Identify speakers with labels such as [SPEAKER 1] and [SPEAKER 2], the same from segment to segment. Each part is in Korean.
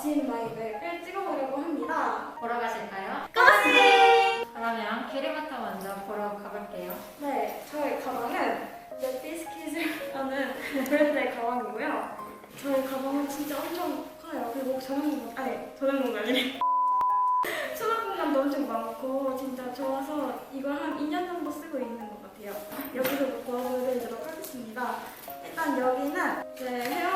[SPEAKER 1] 진 마이백을 찍어보려고 합니다.
[SPEAKER 2] 보러 가실까요?
[SPEAKER 1] 고맙습니다.
[SPEAKER 2] 그러면 큐리부터 먼저 보러 가볼게요.
[SPEAKER 1] 네, 저희 가방은 레티스키즈라는 브랜드의 가방이고요. 저희 가방은 진짜 엄청 커요. 그리고 저녁 공간, 아니, 저녁 공간이래. 수납 공간도 엄청 많고 진짜 좋아서 이걸 한 2년 정도 쓰고 있는 것 같아요. 여기서부터 보여드리도록 하겠습니다. 일단 여기는 제 헤어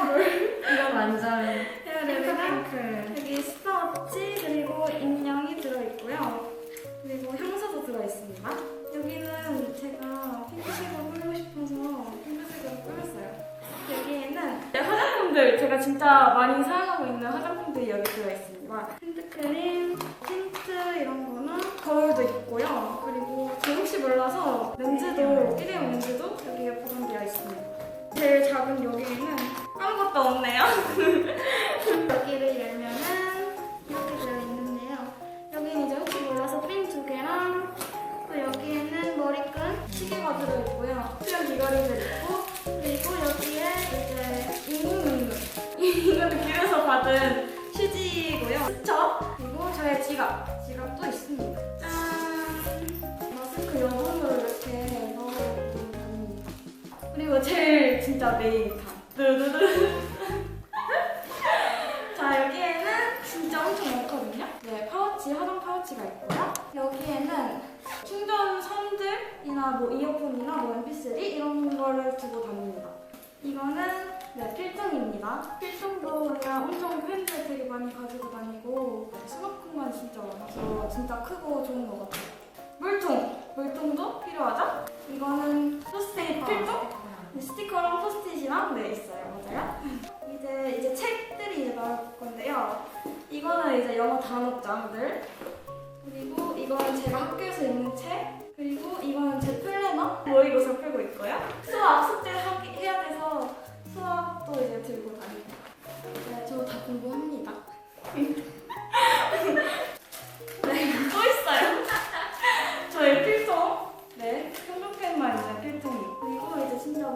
[SPEAKER 1] 있습니다. 여기는 제가 핑크색으로 꾸미고 싶어서 핑크색으로 꾸몄어요. 여기에는 화장품들 제가 진짜 많이 사용하고 있는 화장품들이 여기 들어 있습니다. 핸드크림, 틴트 이런 거는 거울도 있고요. 그리고 저 혹시 몰라서 렌즈도 일회용 렌즈도 여기에 보관되어 있습니다. 제일 작은 여기에는 아무것도 없네요. 여기를 열면은 받은 휴지고요. 그쵸? 그리고 저의 지갑 지갑도 있습니다. 짠 마스크 여분으로 이렇게 넣어놓고 다닙니다. 그리고 제일 진짜 메인 칸 두두두 자 여기에는 진짜 엄청 많거든요. 네 파우치 화장 파우치가 있고요. 여기에는 충전 선들이나 뭐 이어폰이나 뭐 MP3 이런 거를 두고 다닙니다. 이거는 네 필통입니다. 필통도 그냥 엄청 많이 가지고 다니고 수납 공간 진짜 많아서 진짜 크고 좋은 것 같아요. 물통 물통도 필요하죠? 이거는 포스트잇 필통 네, 스티커랑 포스트잇이랑 네 있어요. 맞아요? 이제 이제 책들이 이제 나올 건데요. 이거는 이제 영어 단어장들. 그리고 이거는 제가 학교에서 읽는 책. 그리고 이거는 제 플래너 모의고사 풀고 있고요. 수학 숙제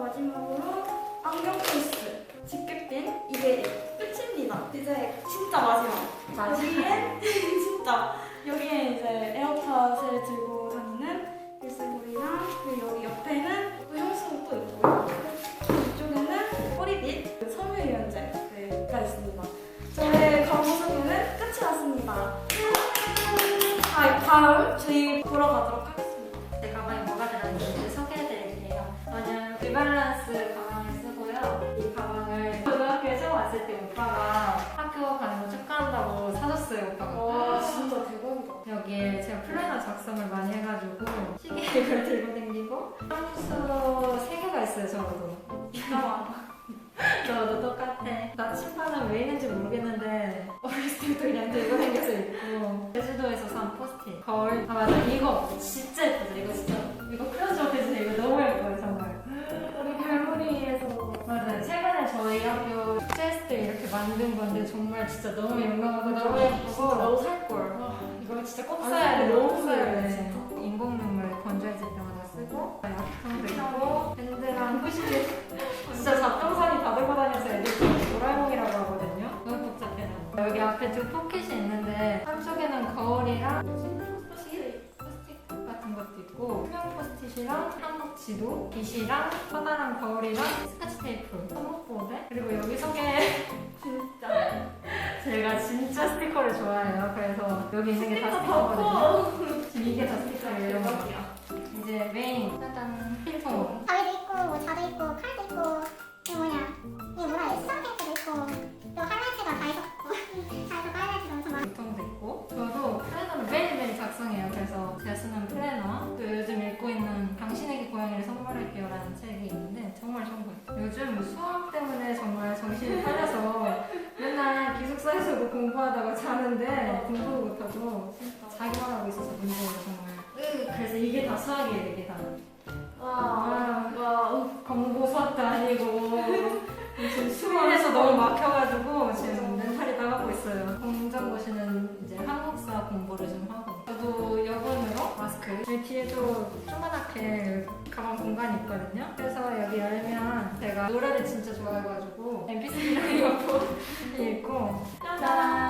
[SPEAKER 1] 마지막으로 안경 케이스. 집게핀. 이게 끝입니다. 이제 진짜 마지막. 여기엔 진짜 여기에 이제 에어팟을 들고 다니는 일세고리랑 그리고 여기 옆에는 또 향수도 또 있고요. 이쪽에는 꼬리빗, 그 섬유 유연제가 있습니다. 저의 가방 소개는 끝이 났습니다. 자, 다음 저희 보러 가도록 하겠습
[SPEAKER 2] 저는 리발란스 가방을 쓰고요. 이 가방을 고등학교에 처음 왔을 때 오빠가 학교 가는 거 축하한다고 사줬어요, 오빠가.
[SPEAKER 1] 와, 진짜 대박이다.
[SPEAKER 2] 여기에 제가 플래너 작성을 많이 해가지고 시계를 들고 다니고 향수 3개가 있어요, 저도.
[SPEAKER 1] 잠깐만.
[SPEAKER 2] 저도 똑같아. 나침반은 왜 있는지 모르겠는데 어렸을 때부터 그냥 들고 다녀서 있고 제주도에서 산 포스트잇 거울 아 맞아 이거 진짜 예쁘죠 만든 건데 정말 진짜 너무 영광하고 너무 예쁘고
[SPEAKER 1] 너무 살걸.
[SPEAKER 2] 이거 진짜 꼭
[SPEAKER 1] 아,
[SPEAKER 2] 써야 돼
[SPEAKER 1] 너무
[SPEAKER 2] 너무
[SPEAKER 1] 써야
[SPEAKER 2] 써야
[SPEAKER 1] 돼,
[SPEAKER 2] 돼
[SPEAKER 1] 진짜.
[SPEAKER 2] 인공 눈물 건조해질 때마다 쓰고 약통도 있고 밴드랑 후시리 진짜 잡동사니 다 들고 다녀서 애들 도라에몽이라고 하거든요. 너무 복잡해요. 여기 앞에 두 포켓이 있는데 한쪽에는 거울이랑 포스트잇 포스트잇 같은 것도 있고 투명 포스트잇이랑 한국 지도 빛이랑 커다란 거울이랑 스카치 테이프 선목보드 그리고 여기 속에
[SPEAKER 1] 진짜.
[SPEAKER 2] 제가 진짜 스티커를 좋아해요. 그래서 여기 있는 게 다
[SPEAKER 1] 스티커
[SPEAKER 2] 스티커거든요.
[SPEAKER 1] 더
[SPEAKER 2] 지금 이게 다 스티커예요.
[SPEAKER 1] 대박이야.
[SPEAKER 2] 이제 메인 짜잔 필 선물할게요라는 책이 있는데 정말 같아요. 요즘 수학 때문에 정말 정신이 팔려서 맨날 기숙사에서도 공부하다가 자는데 공부도 못하고 자기만 하고 있어서 문제예요 정말. 으, 그래서 이게 다 수학이에요 이게 다.
[SPEAKER 1] 와, 와.
[SPEAKER 2] 공부 수학도 아니고 지금 수학에서 너무 막혀가지고 지금 멘탈이 나가고 있어요. 공정고시는 이제 한국사 공부를 좀 하고 저도 여분으로 마스크 여기 뒤에도 조그맣게 가방 공간이 있거든요. 그래서 여기 열면 제가 노래를 진짜 좋아해가지고 MP3랑 이어폰 있고 짜잔